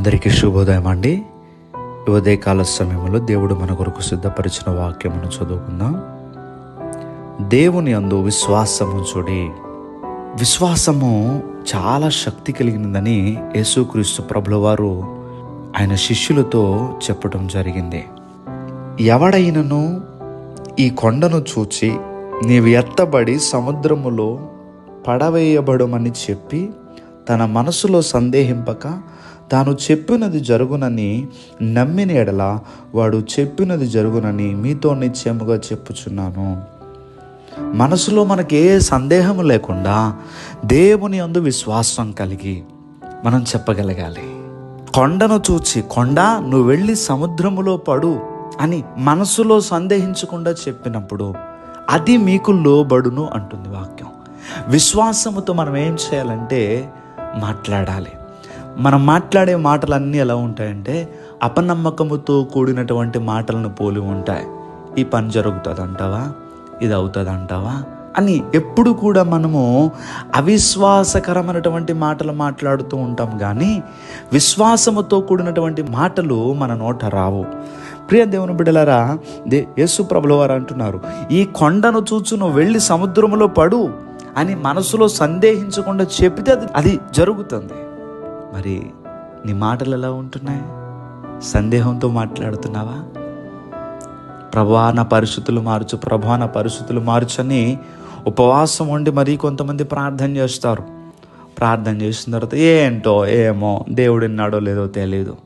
అందరికీ శుభోదయం అండి. ఈ ఉదయకాల సమయంలో దేవుడు మన కొరకు సిద్ధపరిచిన వాక్యమును చదువుకుందాం. దేవుని అందు విశ్వాసము చూడి విశ్వాసము చాలా శక్తి కలిగినదని యేసుక్రీస్తు ప్రభుల వారు ఆయన శిష్యులతో చెప్పడం జరిగింది. ఎవడైనను ఈ కొండను చూచి నీవు ఎత్తబడి సముద్రములో పడవేయబడమని చెప్పి తన మనసులో సందేహింపక తాను చెప్పినది జరుగునని నమ్మిన ఎడల వాడు చెప్పినది జరుగునని మీతో నిశ్చయముగా చెప్పుచున్నాను. మనసులో మనకి ఏ సందేహం లేకుండా దేవుని అందు విశ్వాసం కలిగి మనం చెప్పగలగాలి. కొండను చూచి కొండ నువ్వు వెళ్ళి సముద్రములో పడు అని మనసులో సందేహించకుండా చెప్పినప్పుడు అది మీకు లోబడును అంటుంది వాక్యం. విశ్వాసముతో మనం ఏం చేయాలంటే మాట్లాడాలి. మనం మాట్లాడే మాటలన్నీ ఎలా ఉంటాయంటే అపనమ్మకముతో కూడినటువంటి మాటలను పోలి ఉంటాయి. ఈ పని జరుగుతుంది అంటావా ఇది అవుతుంది అంటావా అని ఎప్పుడు కూడా మనము అవిశ్వాసకరమైనటువంటి మాటలు మాట్లాడుతూ ఉంటాం కానీ విశ్వాసముతో కూడినటువంటి మాటలు మన నోట రావు. ప్రియ దేవుని బిడ్డలారా దే యేసు ప్రభుల వారు అంటున్నారు ఈ కొండను చూచు నువ్వు వెళ్ళి సముద్రములో పడు అని మనసులో సందేహించకుండా చెప్తే అది అది జరుగుతుంది. మరి నీ మాటలు ఎలా ఉంటున్నాయి? సందేహంతో మాట్లాడుతున్నావా? ప్రభాన పరిస్థితులు మార్చు ప్రభాన పరిస్థితులు మార్చని ఉపవాసం ఉండి మరీ కొంతమంది ప్రార్థన చేస్తారు. ప్రార్థన చేసిన తర్వాత ఏంటో ఏమో దేవుడు ఉన్నాడో లేదో తెలియదు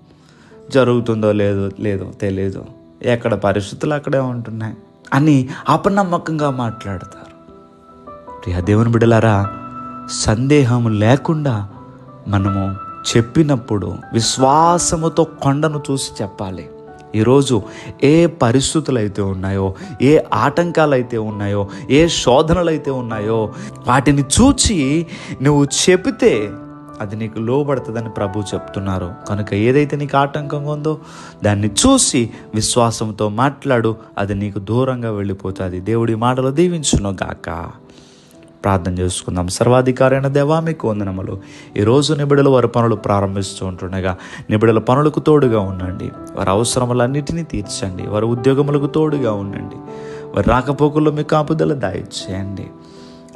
జరుగుతుందో లేదో లేదో తెలియదు ఎక్కడ పరిస్థితులు అక్కడే ఉంటున్నాయి అని అపనమ్మకంగా మాట్లాడతారు. ప్రియ దేవుని బిడ్డలారా సందేహం లేకుండా మనము చెప్పినప్పుడు విశ్వాసముతో కొండను చూసి చెప్పాలి. ఈరోజు ఏ పరిస్థితులు అయితే ఉన్నాయో ఏ ఆటంకాలు అయితే ఉన్నాయో ఏ శోధనలు అయితే ఉన్నాయో వాటిని చూచి నువ్వు చెబితే అది నీకు లోబడుతుందని ప్రభు చెప్తున్నారు. కనుక ఏదైతే నీకు ఆటంకంగా ఉందో దాన్ని చూసి విశ్వాసంతో మాట్లాడు అది నీకు దూరంగా వెళ్ళిపోతుంది. దేవుడి మాటలు దీవించును గాక ప్రార్థన చేసుకుందాం. సర్వాధికారైన దేవా మీకు వందనములు. ఈరోజు నిబిడలు వారి పనులు ప్రారంభిస్తూ ఉంటుండగా నిబిడల పనులకు తోడుగా ఉండండి. వారి అవసరములన్నిటినీ తీర్చండి. వారి ఉద్యోగములకు తోడుగా ఉండండి. వారి రాకపోకల్లో మీ కాపుదల దాయిచ్చేయండి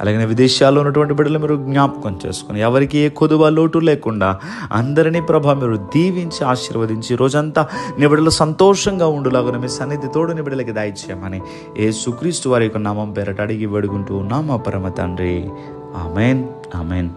అలాగే విదేశాల్లో ఉన్నటువంటి బిడ్డలు మీరు జ్ఞాపకం చేసుకుని ఎవరికి ఏ కొదువ లోటు లేకుండా అందరినీ ప్రభా మీరు దీవించి ఆశీర్వదించి రోజంతా నిబిడలు సంతోషంగా ఉండులాగా మీ సన్నిధి తోడు నిబిడలకి దాయిచ్చేయమని ఏ సుక్రీస్తు వారి యొక్క నామం పేరట అడిగి వేడుకుంటూ ఉన్నామా పరమ తండ్రి. ఆమెన్. ఆమెన్.